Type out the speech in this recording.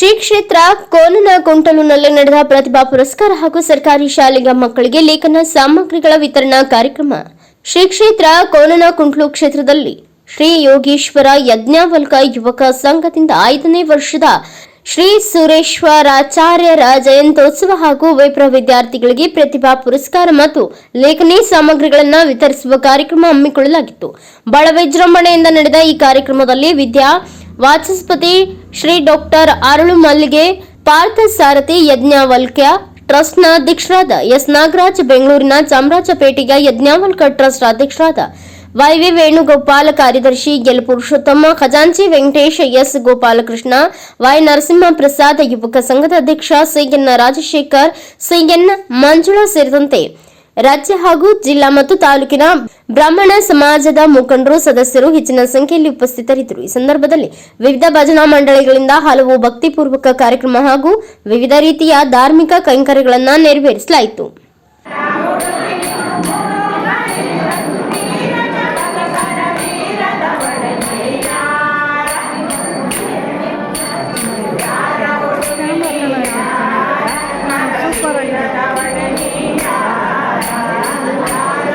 ಶ್ರೀ ಕ್ಷೇತ್ರ ಕೋನನ ಕುಂಟಲುನಲ್ಲಿ ನಡೆದ ಪ್ರತಿಭಾ ಪುರಸ್ಕಾರ ಹಾಗೂ ಸರ್ಕಾರಿ ಶಾಲೆಗಳ ಮಕ್ಕಳಿಗೆ ಲೇಖನ ಸಾಮಗ್ರಿಗಳ ವಿತರಣಾ ಕಾರ್ಯಕ್ರಮ. ಶ್ರೀ ಕ್ಷೇತ್ರ ಕೋನನ ಕುಂಟ್ಲು ಕ್ಷೇತ್ರದಲ್ಲಿ ಶ್ರೀ ಯೋಗೀಶ್ವರ ಯಜ್ಞಾವಲ್ಕ ಯುವಕ ಸಂಘದಿಂದ ಐದನೇ ವರ್ಷದ ಶ್ರೀ ಸುರೇಶ್ವರಾಚಾರ್ಯರ ಜಯಂತ್ಯೋತ್ಸವ ಹಾಗೂ ವೈಪ್ರ ವಿದ್ಯಾರ್ಥಿಗಳಿಗೆ ಪ್ರತಿಭಾ ಪುರಸ್ಕಾರ ಮತ್ತು ಲೇಖನಿ ಸಾಮಗ್ರಿಗಳನ್ನು ವಿತರಿಸುವ ಕಾರ್ಯಕ್ರಮ ಹಮ್ಮಿಕೊಳ್ಳಲಾಗಿತ್ತು. ಬಹಳ ವಿಜೃಂಭಣೆಯಿಂದ ನಡೆದ ಈ ಕಾರ್ಯಕ್ರಮದಲ್ಲಿ ವಿದ್ಯಾ ವಾಚಸ್ಪತಿ ಶ್ರೀ ಡಾಕ್ಟರ್ ಅರುಳು ಮಲ್ಲಿಗೆ ಪಾರ್ಥ ಸಾರಥಿ ಯಜ್ಞಾವಲ್ಕ್ಯ ಟ್ರಸ್ಟ್ನ ಅಧ್ಯಕ್ಷರಾದ ಎಸ್ ನಾಗರಾಜ್ ಬೆಂಗಳೂರಿನ ಚಾಮರಾಜಪೇಟೆಯ ಯಜ್ಞಾವಲ್ಕ ಟ್ರಸ್ಟ್ ಅಧ್ಯಕ್ಷರಾದ ವೈವಿ ವೇಣುಗೋಪಾಲ ಕಾರ್ಯದರ್ಶಿ ಎಲ್ ಪುರುಷೋತ್ತಮ, ಖಜಾಂಚಿ ವೆಂಕಟೇಶ್ ಎಸ್ ಗೋಪಾಲಕೃಷ್ಣ, ವೈ ನರಸಿಂಹ ಪ್ರಸಾದ್ ಯುವಕ ಸಂಘದ ಅಧ್ಯಕ್ಷ ಸಿಎನ್ ರಾಜಶೇಖರ್ ಸಿಎನ್ ಮಂಜುಳಾ ಸೇರಿದಂತೆ ರಾಜ್ಯ ಹಾಗೂ ಜಿಲ್ಲಾ ಮತ್ತು ತಾಲೂಕಿನ ಬ್ರಾಹ್ಮಣ ಸಮಾಜದ ಮುಖಂಡರು ಸದಸ್ಯರು ಹೆಚ್ಚಿನ ಸಂಖ್ಯೆಯಲ್ಲಿ ಉಪಸ್ಥಿತರಿದ್ದರು. ಈ ಸಂದರ್ಭದಲ್ಲಿ ವಿವಿಧ ಭಜನಾ ಮಂಡಳಿಗಳಿಂದ ಹಲವು ಭಕ್ತಿಪೂರ್ವಕ ಕಾರ್ಯಕ್ರಮ ಹಾಗೂ ವಿವಿಧ ರೀತಿಯ ಧಾರ್ಮಿಕ ಕೈಂಕರ್ಯಗಳನ್ನು ನೆರವೇರಿಸಲಾಯಿತು.